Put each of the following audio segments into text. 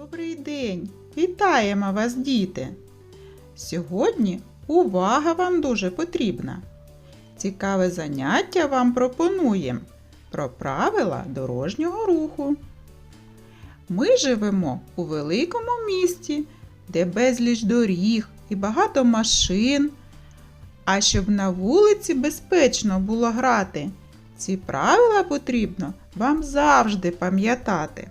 Добрий день! Вітаємо вас, діти! Сьогодні увага вам дуже потрібна. Цікаве заняття вам пропонуємо про правила дорожнього руху. Ми живемо у великому місті, де безліч доріг і багато машин. А щоб на вулиці безпечно було грати, ці правила потрібно вам завжди пам'ятати.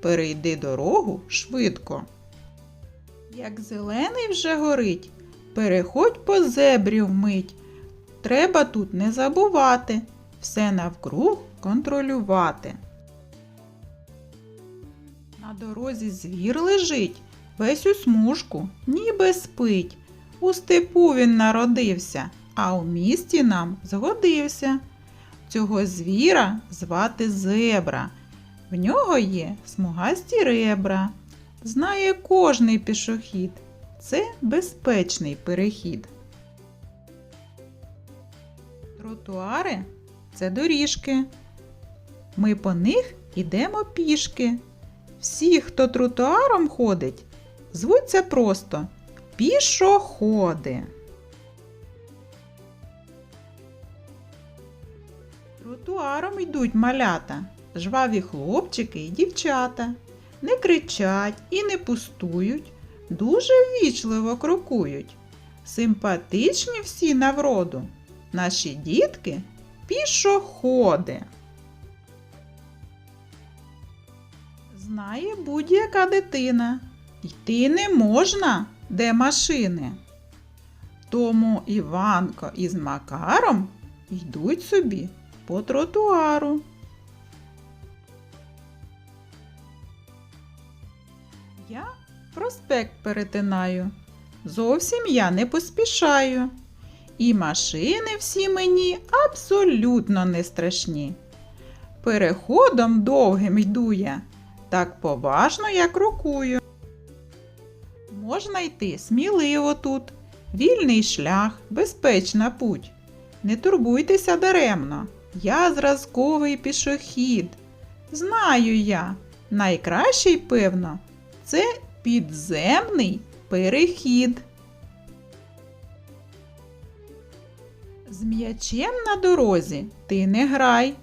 перейди дорогу швидко. Як зелений вже горить, переходь по зебрі вмить. Треба тут не забувати, все навкруг контролювати. На дорозі звір лежить, весь у смужку, ніби спить. У степу він народився, а у місті нам згодився. Цього звіра звати зебра. В нього є смугасті ребра. Знає кожний пішохід. Це безпечний перехід. Тротуари це доріжки. Ми по них ідемо пішки. Всі, хто тротуаром ходить, звуться просто пішоходи. Тротуаром йдуть малята, жваві хлопчики і дівчата. Не кричать і не пустують, дуже ввічливо крокують. Симпатичні всі на вроду, наші дітки пішоходи. Знає будь-яка дитина. Йти не можна, де машини. Тому Іванко із Макаром йдуть собі по тротуару. Я проспект перетинаю. Зовсім я не поспішаю. І машини всі мені абсолютно не страшні. Переходом довгим йду я, так поважно я крокую. Можна йти сміливо тут, вільний шлях, безпечна путь. Не турбуйтеся даремно, я зразковий пішохід. Знаю я, найкращий, певно, це підземний перехід. З м'ячем на дорозі ти не грай.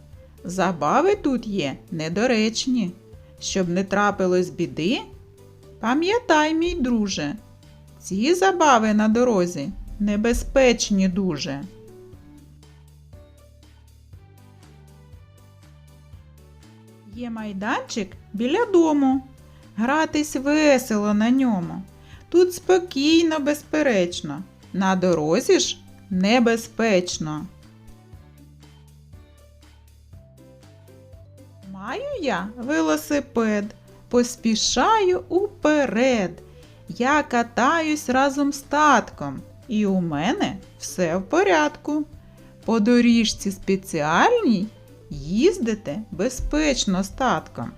Забави тут є недоречні. Щоб не трапилось біди, пам'ятай, мій друже, ці забави на дорозі небезпечні дуже. Є майданчик біля дому. Гратись весело на ньому. Тут спокійно, безперечно. На дорозі ж небезпечно. Маю я велосипед, поспішаю уперед. Я катаюсь разом з татком, і у мене все в порядку. По доріжці спеціальній їздите безпечно з татком.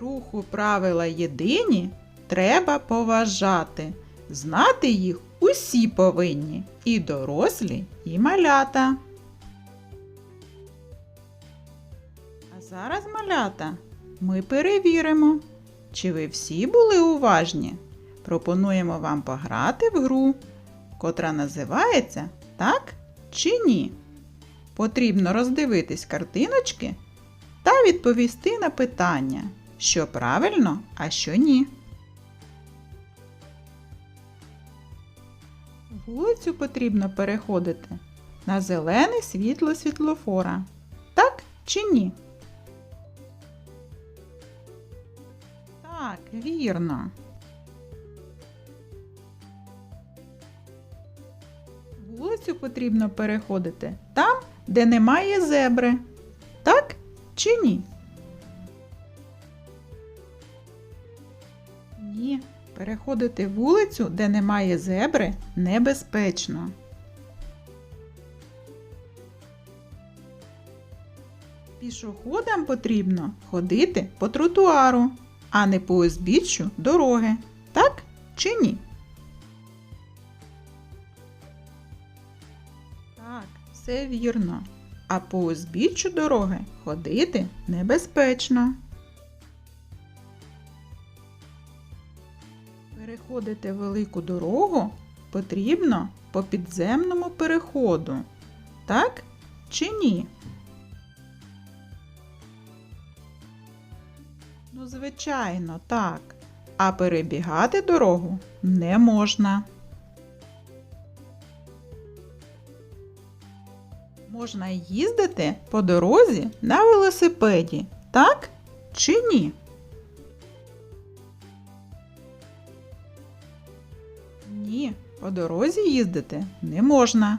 Руху правила єдині треба поважати. Знати їх усі повинні і дорослі, і малята. А зараз, малята, ми перевіримо, чи ви всі були уважні. Пропонуємо вам пограти в гру, котра називається Так чи ні. Потрібно роздивитись картиночки та відповісти на питання, що правильно, а що ні. Вулицю потрібно переходити на зелене світло світлофора. Так чи ні? Так, вірно. Вулицю потрібно переходити там, де немає зебри. Так чи ні? Ні, переходити вулицю, де немає зебри, небезпечно. Пішоходам потрібно ходити по тротуару, а не по узбіччю дороги. Так чи ні? Так, все вірно. А по узбіччю дороги ходити небезпечно. Переходити велику дорогу потрібно по підземному переходу. Так чи ні? Ну, звичайно, так. А перебігати дорогу не можна. Можна їздити по дорозі на велосипеді, так чи? Ні, по дорозі їздити не можна.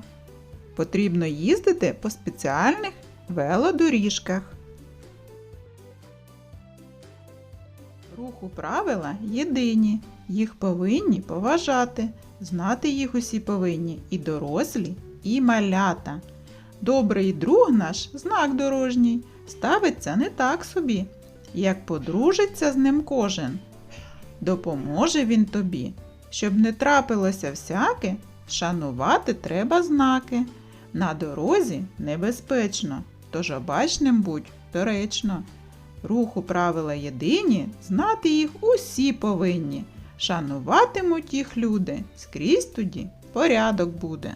Потрібно їздити по спеціальних велодоріжках. Руху правила єдині, їх повинні поважати, знати їх усі повинні і дорослі, і малята. Добрий друг наш, знак дорожній, ставиться не так собі, як подружиться з ним кожен. Допоможе він тобі, щоб не трапилося всяке, шанувати треба знаки. На дорозі небезпечно, тож обачним будь доречно. Руху правила єдині, знати їх усі повинні. Шануватимуть їх люди, скрізь тоді порядок буде.